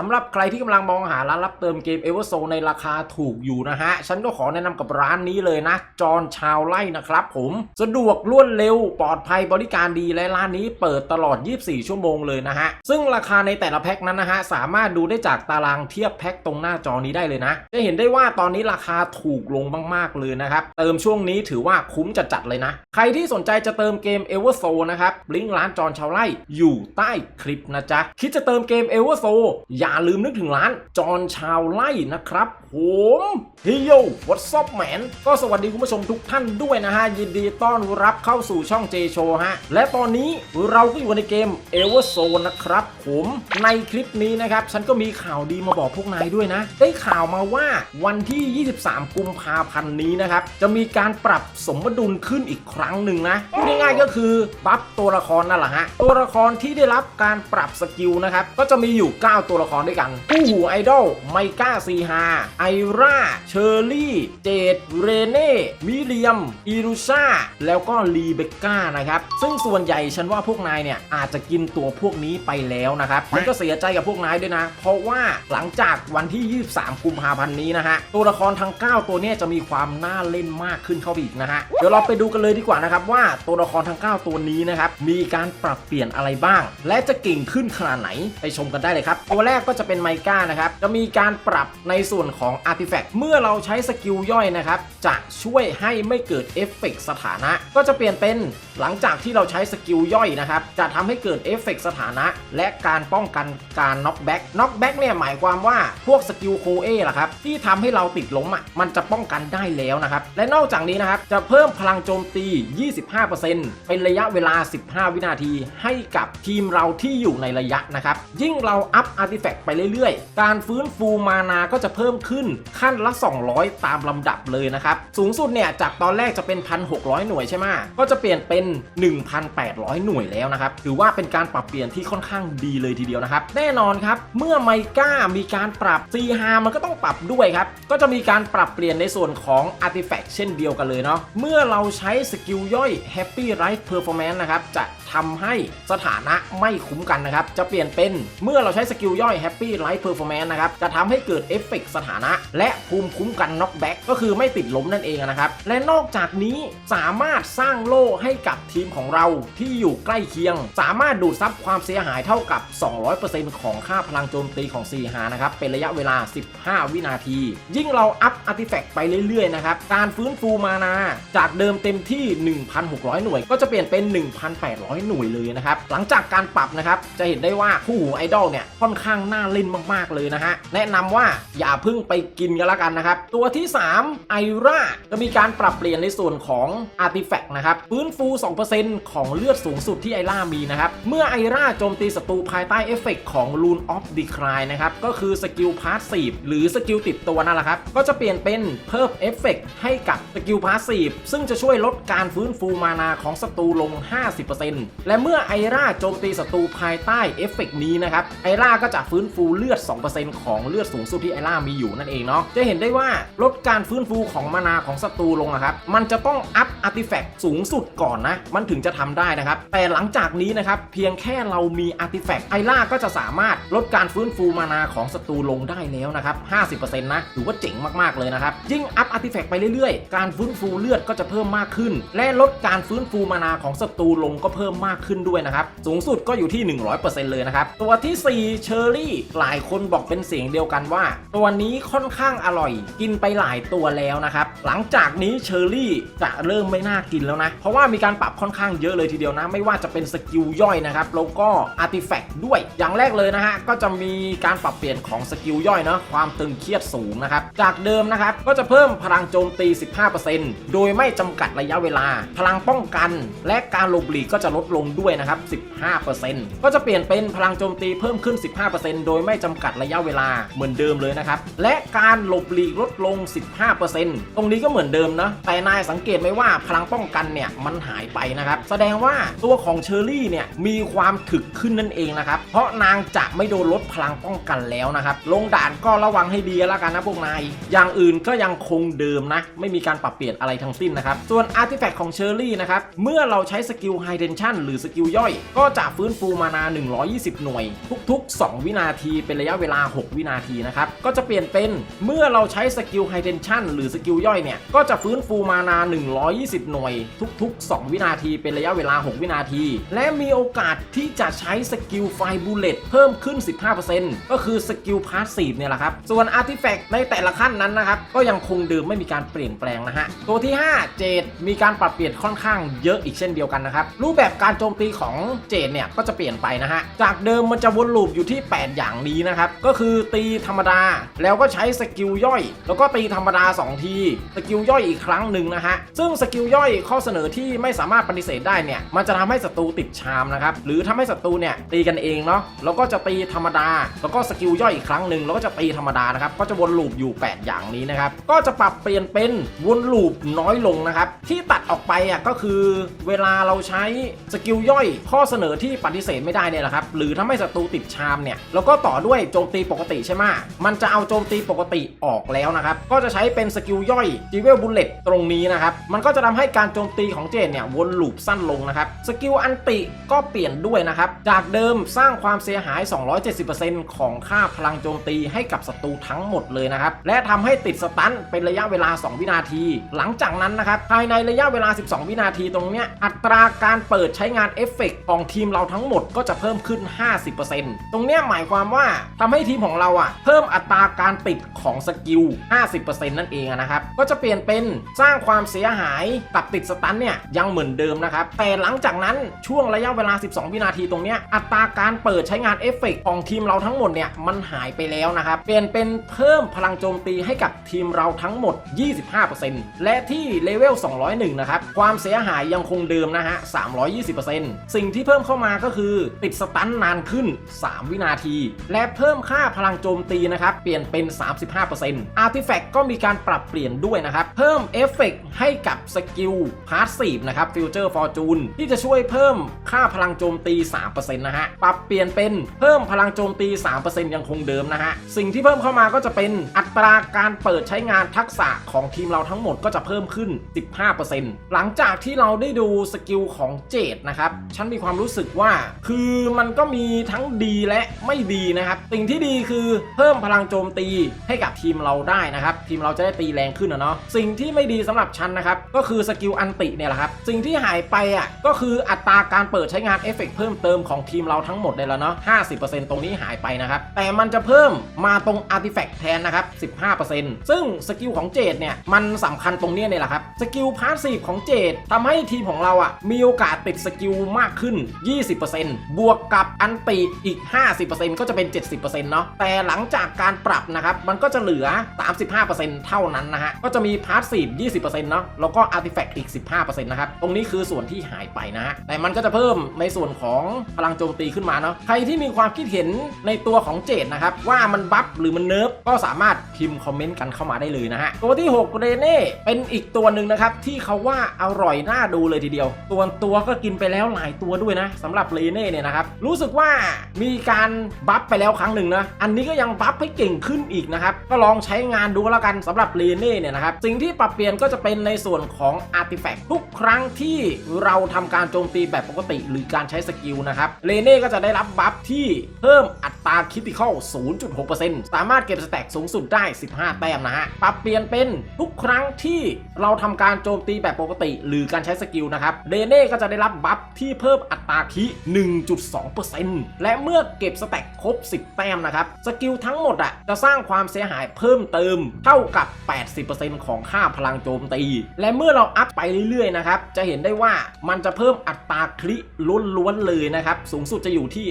สำหรับใครที่กำลังมองหาร้านรับเติมเกม e v e r z o ในราคาถูกอยู่นะฮะ ฉันก็ขอแนะนำกับร้านนี้เลยนะ จอนชาวไล่นะครับผม สะดวกรวดเร็ว ปลอดภัยบริการดีและร้านนี้เปิดตลอด 24 ชั่วโมงเลยนะฮะ ซึ่งราคาในแต่ละแพ็คนั้นนะฮะ สามารถดูได้จากตารางเทียบแพ็คตรงหน้าจอนี้ได้เลยนะ จะเห็นได้ว่าตอนนี้ราคาถูกลงมากๆเลยนะครับ เติมช่วงนี้ถือว่าคุ้มจัดๆเลยนะ ใครที่สนใจจะเติมเกม e v e r z o นะครับ ลิงก์ร้านจอนชาวไล่อยู่ใต้คลิปนะจ๊ะ คิดจะเติมเกม e v e r z o อย่าลืมนึกถึงร้าน จอนชาวไล่นะครับผมเฮียวัดซอปแมนก็สวัสดีคุณผู้ชมทุกท่านด้วยนะฮะ ยินดีต้อนรับเข้าสู่ช่อง J Show ฮะ และตอนนี้เราก็อยู่ในเกม e v e r z o นนะครับผมในคลิปนี้นะครับ ฉันก็มีข่าวดีมาบอกพวกนายด้วยนะ ได้ข่าวมาว่าวันที่ 23 กุมภาพันธ์นี้นะครับ จะมีการปรับสมดุลขึ้นอีกครั้งหนึ่งนะง่ายๆก็คือบัฟตัวละครนั่นแหละฮะตัวละครที่ได้รับการปรับสกิลนะครับก็จะมีอยู่ 9 ตัวละครด้วยกันคู่หูไอดอลไมก้าซีฮาไอราเชอร์รี่ เจด เรเน่ มิเลียมอีรูชาแล้วก็ลีเบกก้านะครับ ซึ่งส่วนใหญ่ฉันว่าพวกนายเนี่ยอาจจะกินตัวพวกนี้ไปแล้วนะครับมันก็เสียใจกับพวกนายด้วยนะ เพราะว่าหลังจากวันที่ 23 กุมภาพันธ์นี้นะฮะ ตัวละครทั้ง 9 ตัวเนี้จะมีความน่าเล่นมากขึ้นเข้าไปอีกนะฮะ เดี๋ยวเราไปดูกันเลยดีกว่านะครับว่าตัวละครทั้ง 9 ตัวนี้นะครับมีการปรับเปลี่ยนอะไรบ้าง และจะเก่งขึ้นขนาดไหนไปชมกันได้เลยครับตัวแรกก็จะเป็นไมก้านะครับ จะมีการปรับในส่วนของอาร์ติแฟกต์เมื่อเราใช้สกิลย่อยนะครับ จะช่วยให้ไม่เกิดเอฟเฟกต์สถานะ ก็จะเปลี่ยนเป็นหลังจากที่เราใช้สกิลย่อยนะครับ จะทำให้เกิดเอฟเฟกต์สถานะ และการป้องกันการน็อกแบ็กน็อกแบ็กเนี่ยหมายความว่าพวกสกิลโคเอล่ะครับที่ทำให้เราติดล้มอะมันจะป้องกันได้แล้วนะครับ และนอกจากนี้นะครับจะเพิ่มพลังโจมตี 25%เป็นระยะเวลา 15 วินาที ให้กับทีมเราที่อยู่ในระยะนะครับ ยิ่งเราอัพอาร์ติแฟกไปเรื่อยๆ การฟื้นฟูมานาก็จะเพิ่มขึ้นขั้นละ 200 ตามลำดับเลยนะครับ สูงสุดเนี่ยจากตอนแรกจะเป็น 1,600 หน่วยใช่ไหมก็จะเปลี่ยนเป็น 1,800 หน่วยแล้วนะครับ ถือว่าเป็นการปรับเปลี่ยนที่ค่อนข้างดีเลยทีเดียวนะครับ แน่นอนครับ เมื่อไมก้ามีการปรับ C5 มันก็ต้องปรับด้วยครับ ก็จะมีการปรับเปลี่ยนในส่วนของ Artifact เช่นเดียวกันเลยเนาะ เมื่อเราใช้สกิลย่อย Happy Life Performance นะครับ จะทำให้สถานะไม่คุ้มกันนะครับ จะเปลี่ยนเป็นเมื่อเราใช้สกิลย่อย Happy Life Performance นะครับ จะทำให้เกิดเอฟเฟกสถานะ และภูมิคุ้มกัน Knockback ก็คือไม่ติดล้มนั่นเองนะครับ และนอกจากนี้สามารถสร้างโล่ให้กับทีมของเราที่อยู่ใกล้เคียง สามารถดูดซับความเสียหายเท่ากับ 200%ของค่าพลังโจมตีของ c หานะครับ เป็นระยะเวลา 15 วินาที ยิ่งเราอัพอาร์ติแฟกต์ไปเรื่อยๆนะครับ การฟื้นฟูมานา จากเดิมเต็มที่ 1,600 หน่วย ก็จะเปลี่ยนเป็น 1,800 หน่วยเลยนะครับ หลังจากการปรับนะครับ จะเห็นได้ว่าคู่หูไอดอลเนี่ยค่อนข้างน่าเล่นมากๆเลยนะฮะ แนะนำว่าอย่าเพิ่งไปกินกันละกันนะครับ ตัวที่ 3 ไอราจะมีการปรับเปลี่ยนในส่วนของอาร์ติแฟกต์นะครับ ฟื้นฟู 2%ของเลือดสูงสุดที่ไอร่ามีนะครับ เมื่อไอร่าโจมตีศัตรูภายใต้เอฟเฟกต์ของ Rune of Decline นะครับ ก็คือสกิลพาสซีฟหรือสกิลติดตัวนั่นแหละครับ ก็จะเปลี่ยนเป็นเพิ่มเอฟเฟกต์ให้กับสกิลพาสซีฟซึ่งจะช่วยลดการฟื้นฟูมานาของศัตรูลง 50%และเมื่อไอร่าโจมตีศัตรูภายใต้เอฟเฟกต์นี้นะครับไอร่าก็จะฟื้นฟูเลือด 2%ของเลือดสูงสุดที่ไอร่ามีอยู่นั่นเองเนาะจะเห็นได้ว่าลดการฟื้นฟูของมานาของศัตรูลงนะครับมันจะต้องอัพอาร์ติแฟกต์สูงสุดก่อนนะมันถึงจะทำได้นะครับแต่หลังจากนี้นะครับเพียงแค่เรามีอาร์ติแฟกต์ไอร่าก็จะสามารถลดการฟื้นฟูมานาของศัตรูลงได้แล้วนะครับ50%นะถือว่าเจ๋งมากๆเลยนะครับยิ่งอัพอาร์ติแฟกต์ไปเรื่อยๆ การฟื้นฟูเลือดก็จะเพิ่มมากขึ้น และลดการฟื้นฟูมานาของศัตรูลงก็เพิ่มมากขึ้นด้วยนะครับสูงสุดก็อยู่ที่ 100%เลยนะครับตัวที่ 4 เชอร์รี่หลายคนบอกเป็นเสียงเดียวกันว่า ตัวนี้ค่อนข้างอร่อย กินไปหลายตัวแล้วนะครับ หลังจากนี้เชอร์รี่จะเริ่มไม่น่ากินแล้วนะ เพราะว่ามีการปรับค่อนข้างเยอะเลยทีเดียวนะ ไม่ว่าจะเป็นสกิลย่อยนะครับแล้วก็อาร์ติแฟกต์ด้วย อย่างแรกเลยนะฮะก็จะมีการปรับเปลี่ยนของสกิลย่อยเนาะความตึงเครียดสูงนะครับจากเดิมนะครับก็จะเพิ่มพลังโจมตี 15%โดยไม่จำกัดระยะเวลา พลังป้องกัน และการหลบหลีกก็จะลดลงด้วยนะครับ 15%ก็จะเปลี่ยนเป็นพลังโจมตีเพิ่มขึ้น 15%โดยไม่จำกัดระยะเวลาเหมือนเดิมเลยนะครับ และการหลบหลีกลดลง 15%ตรงนี้ก็เหมือนเดิมนะแต่นายสังเกตไหมว่าพลังป้องกันเนี่ยมันหายไปนะครับแสดงว่าตัวของเชอรี่เนี่ยมีความถึกขึ้นนั่นเองนะครับเพราะนางจะไม่โดนลดพลังป้องกันแล้วนะครับลงด่านก็ระวังให้ดีแล้วกันนะพวกนายอย่างอื่นก็ยังคงเดิมนะไม่มีการปรับเปลี่ยนอะไรทั้งสิ้นนะครับส่วนอาร์ติแฟกต์ของเชอรี่นะครับเมื่อเราใช้สกิลไฮเทนชั่นหรือสกิลย่อย ก็จะฟื้นฟูมานา 120 หน่วย ทุก ๆ 2 วินานาที เป็นระยะเวลา 6 วินาทีนะครับ ก็จะเปลี่ยนเป็นเมื่อเราใช้สกิลไฮเทนชั่นหรือสกิลย่อยเนี่ย ก็จะฟื้นฟูมานา 120 หน่วย ทุก ๆ 2 วินาที เป็นระยะเวลา 6 วินาที และมีโอกาสที่จะใช้สกิลไฟบูเลตเพิ่มขึ้น 15%ก็คือสกิลพาสซีฟเนี่ยแหละครับ ส่วนอาร์ติแฟกต์ในแต่ละขั้นนั้นนะครับ ก็ยังคงเดิมไม่มีการเปลี่ยนแปลงนะฮะ ตัวที่ 5 เจดมีการปรับเปลี่ยนค่อนข้างเยอะอีกเช่นเดียวกันนะครับ รูปแบบการโจมตีของเจดเนี่ยก็จะเปลี่ยนไปนะฮะ จากเดิมมันจะวนลูปอยู่ที่ 8อย่างนี้นะครับ ก็คือตีธรรมดาแล้วก็ใช้สกิลย่อย แล้วก็ตีธรรมดา 2 ที สกิลย่อยอีกครั้งหนึ่งนะฮะ ซึ่งสกิลย่อยข้อเสนอที่ไม่สามารถปฏิเสธได้เนี่ย มันจะทำให้ศัตรูติดชามนะครับ หรือทำให้ศัตรูเนี่ยตีกันเองเนาะ แล้วก็จะตีธรรมดา แล้วก็สกิลย่อยอีกครั้งหนึ่งแล้วก็จะตีธรรมดานะครับ ก็จะวนลูปอยู่ 8 อย่างนี้นะครับ ก็จะปรับเปลี่ยนเป็นวนลูปน้อยลงนะครับ ที่ตัดออกไปอะก็คือเวลาเราใช้สกิลย่อย ข้อเสนอที่ปฏิเสธไม่ได้เนี่ยแหละครับ หรือทำให้ศัตรูติดชามเนี่ยแล้วก็ต่อด้วยโจมตีปกติใช่ไหมมันจะเอาโจมตีปกติออกแล้วนะครับ ก็จะใช้เป็นสกิลย่อยจีเวลบุลเลตตรงนี้นะครับ มันก็จะทำให้การโจมตีของเจนเนี่ยวนลูปสั้นลงนะครับ สกิลอันติก็เปลี่ยนด้วยนะครับ จากเดิมสร้างความเสียหาย 270%ของค่าพลังโจมตีให้กับศัตรูทั้งหมดเลยนะครับ และทำให้ติดสตันเป็นระยะเวลา 2 วินาที หลังจากนั้นนะครับ ภายในระยะเวลา 12 วินาทีตรงเนี้ย อัตราการเปิดใช้งานเอฟเฟกต์ของทีมเราทั้งหมดก็จะเพิ่มขึ้น 50%ตรงเนี้ยหมายความว่าทำให้ทีมของเราอะเพิ่มอัตราการติดของสกิล 50%นั่นเองนะครับ ก็จะเปลี่ยนเป็นสร้างความเสียหายกับติดสตันเนี่ยยังเหมือนเดิมนะครับ แต่หลังจากนั้นช่วงระยะเวลา 12 วินาทีตรงเนี้ยอัตราการเปิดใช้งานเอฟเฟกต์ของทีมเราทั้งหมดเนี่ยมันหายไปแล้วนะครับ เปลี่ยนเป็นเพิ่มพลังโจมตีให้กับทีมเราทั้งหมด 25%และที่เลเวล 201 นะครับ ความเสียหายยังคงเดิมนะฮะ 320%สิ่งที่เพิ่มเข้ามาก็คือติดสตันนานขึ้น 3 วินาทีและเพิ่มค่าพลังโจมตีนะครับ เปลี่ยนเป็น 35%อาร์ติแฟกต์ก็มีการปรับเปลี่ยนด้วยนะครับ เพิ่มเอฟเฟกต์ให้กับสกิลพาสซีฟนะครับฟิวเจอร์ฟอร์จูนที่จะช่วยเพิ่มค่าพลังโจมตี 3%นะฮะ ปรับเปลี่ยนเป็นเพิ่มพลังโจมตี 3%ยังคงเดิมนะฮะ สิ่งที่เพิ่มเข้ามาก็จะเป็นอัตราการเปิดใช้งานทักษะของทีมเราทั้งหมดก็จะเพิ่มขึ้น 15%หลังจากที่เราได้ดูสกิลของเจดนะครับ ฉันมีความรู้สึกว่า คือมันก็มีทั้งดีและไม่ดีนะครับสิ่งที่ดีคือเพิ่มพลังโจมตีให้กับทีมเราได้นะครับ ทีมเราจะได้ตีแรงขึ้นนะเนาะสิ่งที่ไม่ดีสำหรับฉันนะครับก็คือสกิลอันติเนี่ยแหละครับสิ่งที่หายไปอะก็คืออัตราการเปิดใช้งานเอฟเฟกต์เพิ่มเติมของทีมเราทั้งหมดเลยแล้วเนาะ50%ตรงนี้หายไปนะครับแต่มันจะเพิ่มมาตรงอาร์ติแฟกต์แทนนะครับ15%ซึ่งสกิลของเจดเนี่ยมันสำคัญตรงนี้เนี่ยแหละครับสกิลพาสซีฟของเจดทำให้ทีมของเราอะมีโอกาสติดสกิลมากขึ้น 20%บวกกับอันติอีก 50%ก็จะเป็น 70%เนาะแต่หลังจากการปรับนะครับมันก็จะเหลือ 35%เท่านั้นนะฮะก็จะมีพาสซีฟ20%เนาะแล้วก็อาร์ติแฟกต์อีก 15%นะครับตรงนี้คือส่วนที่หายไปนะฮะแต่มันก็จะเพิ่มในส่วนของพลังโจมตีขึ้นมาเนาะใครที่มีความคิดเห็นในตัวของเจดนะครับว่ามันบัฟหรือมันเนิร์ฟก็สามารถพิมพ์คอมเมนต์กันเข้ามาได้เลยนะฮะตัวที่ 6 เรเน่เป็นอีกตัวหนึ่งนะครับที่เขาว่าอร่อยน่าดูเลยทีเดียว ตัวตัวก็กินไปแล้วหลายตัวด้วยนะสำหรับเรเน่เนี่ยนะครับรู้สึกว่ามีการบัฟไปแล้วครั้งหนึ่งนะ อันนี้ก็ยังบัฟให้เก่งขึ้นอีกนะครับ ก็ลองใช้งานดูแล้วกันสำหรับเรเน่เนี่ยนะครับ สิ่งที่ปรับเปลี่ยนก็จะเป็นในส่วนของอาร์ติแฟกต์ทุกครั้งที่เราทำการโจมตีแบบปกติหรือการใช้สกิลนะครับเรเน่ก็จะได้รับบัฟที่เพิ่มอัตราคิติคอล 0.6%สามารถเก็บสแต็กสูงสุดได้ 15 แต้มนะฮะ ปรับเปลี่ยนเป็นทุกครั้งที่เราทำการโจมตีแบบปกติ หรือการใช้สกิลนะครับเรเน่ก็จะได้รับบัฟที่เพิ่มอัตราคิ 1.2%และเมื่อเก็บสแต็กครบ 10 แต้มนะครับ สกิลทั้งหมดอะจะสร้างความเสียหายเพิ่มเติมเท่ากับ 80%ของค่าพลังโจมตี และเมื่อเราอัพไปเรื่อยๆนะครับ จะเห็นได้ว่ามันจะเพิ่มอัตราคลิล้วนๆเลยนะครับ สูงสุดจะอยู่ที่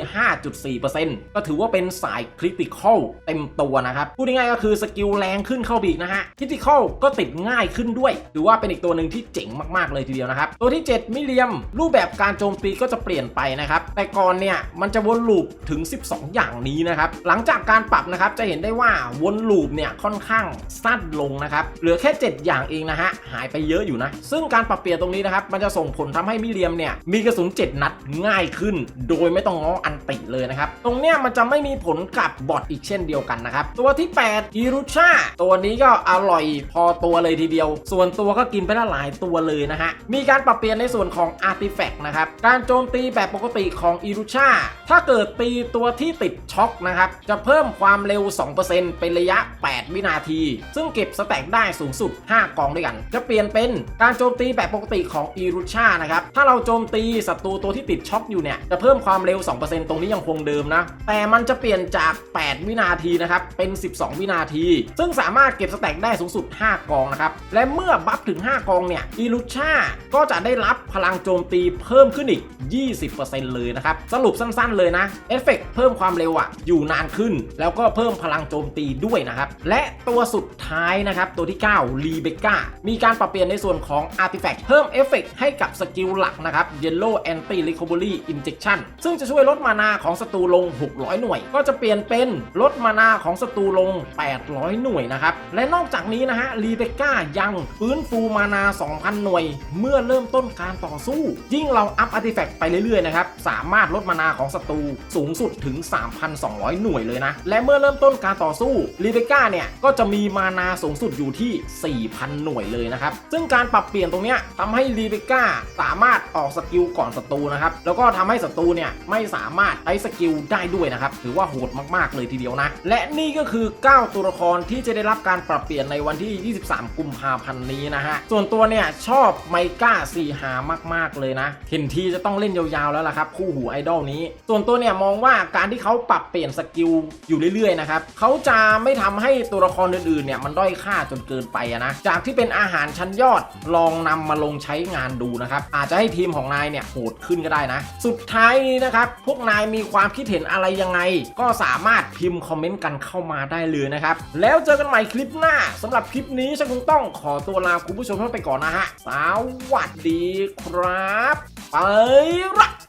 5.4%ก็ถือว่าเป็นสายคริติคอลเต็มตัวนะครับพูดง่ายๆก็คือสกิลแรงขึ้นเข้าบีกนะฮะคริติคอลก็ติดง่ายขึ้นด้วยถือว่าเป็นอีกตัวหนึ่งที่เจ๋งมากๆเลยทีเดียวนะครับตัวที่ 7 มิเลียม รูปแบบการโจมตีก็จะเปลี่ยนไปนะครับแต่ก่อนเนี่ยมันจะวนลูปถึง 12อย่างนี้นะครับ หลังจากการปรับนะครับจะเห็นได้ว่าวนลูปเนี่ยค่อนข้างสั้นลงนะครับ เหลือแค่ 7 อย่างเองนะฮะ หายไปเยอะอยู่นะ ซึ่งการปรับเปลี่ยนตรงนี้นะครับ มันจะส่งผลทำให้มิเลียมเนี่ยมีกระสุน 7 นัดง่ายขึ้น โดยไม่ต้องง้ออันติเลยนะครับ ตรงเนี้ยมันจะไม่มีผลกับบอทอีกเช่นเดียวกันนะครับ ตัวที่8อิรุชาตัวนี้ก็อร่อยพอตัวเลยทีเดียว ส่วนตัวก็กินไปละหลายตัวเลยนะฮะ มีการปรับเปลี่ยนในส่วนของ Artifact นะครับ การโจมตีแบบปกติของอิรุชาถ้าเกิดตีตัวที่ติดช็อคนะครับ จะเพิ่มความเร็ว 2%เป็นระยะ 8 วินาที ซึ่งเก็บสแต็กได้สูงสุด 5 กองด้วยกัน จะเปลี่ยนเป็นการโจมตีแบบปกติของอิรุชานะครับ ถ้าเราโจมตีศัตรูตัวที่ติดช็อคอยู่เนี่ย จะเพิ่มความเร็ว 2%ตรงนี้ยังคงเดิมนะ แต่มันจะเปลี่ยนจาก 8 วินาทีนะครับ เป็น 12 วินาที ซึ่งสามารถเก็บสแต็กได้สูงสุด 5 กองนะครับ และเมื่อบัฟถึง 5 กองเนี่ยอิรุชาก็จะได้รับพลังโจมตีเพิ่มขึ้นอีก 20%เลยนะครับ สรุปสั้นๆเลยนะ เอฟเฟกเพิ่มความเร็วอะอยู่นานขึ้น แล้วก็เพิ่มพลังโจมตีด้วยนะครับ และตัวสุดท้ายนะครับตัวที่ 9 รีเบก้า มีการปรับเปลี่ยนในส่วนของ Artifact เพิ่มเอฟเฟกต์ให้กับสกิลหลักนะครับ Yellow Anti Recovery Injection ซึ่งจะช่วยลดมานาของศัตรูลง 600 หน่วย ก็จะเปลี่ยนเป็นลดมานาของศัตรูลง 800 หน่วยนะครับ และนอกจากนี้นะฮะรีเบก้ายังฟื้นฟูมานา 2,000 หน่วย เมื่อเริ่มต้นการต่อสู้ ยิ่งเราอัพ Artifact ไปเรื่อยๆนะครับ สามารถลดมานาของศัตรูสูงสุดถึง3,200 หน่วยเลยนะ และเมื่อเริ่มต้นการต่อสู้รีเบก้าเนี่ย ก็จะมีมานาสูงสุดอยู่ที่ 4,000 หน่วยเลยนะครับ ซึ่งการปรับเปลี่ยนตรงเนี้ยทำให้รีเบก้าสามารถออกสกิลก่อนศัตรูนะครับ แล้วก็ทำให้ศัตรูเนี่ยไม่สามารถใช้สกิลได้ด้วยนะครับ ถือว่าโหดมากๆเลยทีเดียวนะ และนี่ก็คือ 9 ตัวละครที่จะได้รับการปรับเปลี่ยนในวันที่ 23 กุมภาพันธ์นี้นะฮะ ส่วนตัวเนี่ยชอบไมก้าซีหามากๆเลยนะ เห็นทีจะต้องเล่นยาวๆแล้วล่ะครับคู่หูไอดอลนี้ ส่วนตัวเนี่ยมองว่าการที่เขาปรับเปลี่ยนสกิลอยู่เรื่อยๆนะครับเขาจะไม่ทำให้ตัวละครอื่นๆเนี่ยมันด้อยค่าจนเกินไปนะจากที่เป็นอาหารชั้นยอดลองนำมาลงใช้งานดูนะครับอาจจะให้ทีมของนายเนี่ยโหดขึ้นก็ได้นะ สุดท้ายนี้นะครับพวกนายมีความคิดเห็นอะไรยังไง ก็สามารถพิมพ์คอมเมนต์กันเข้ามาได้เลยนะครับแล้วเจอกันใหม่คลิปหน้าสำหรับคลิปนี้ฉันคงต้องขอตัวลาคุณผู้ชมไปก่อนนะฮะสวัสดีครับ ไปละ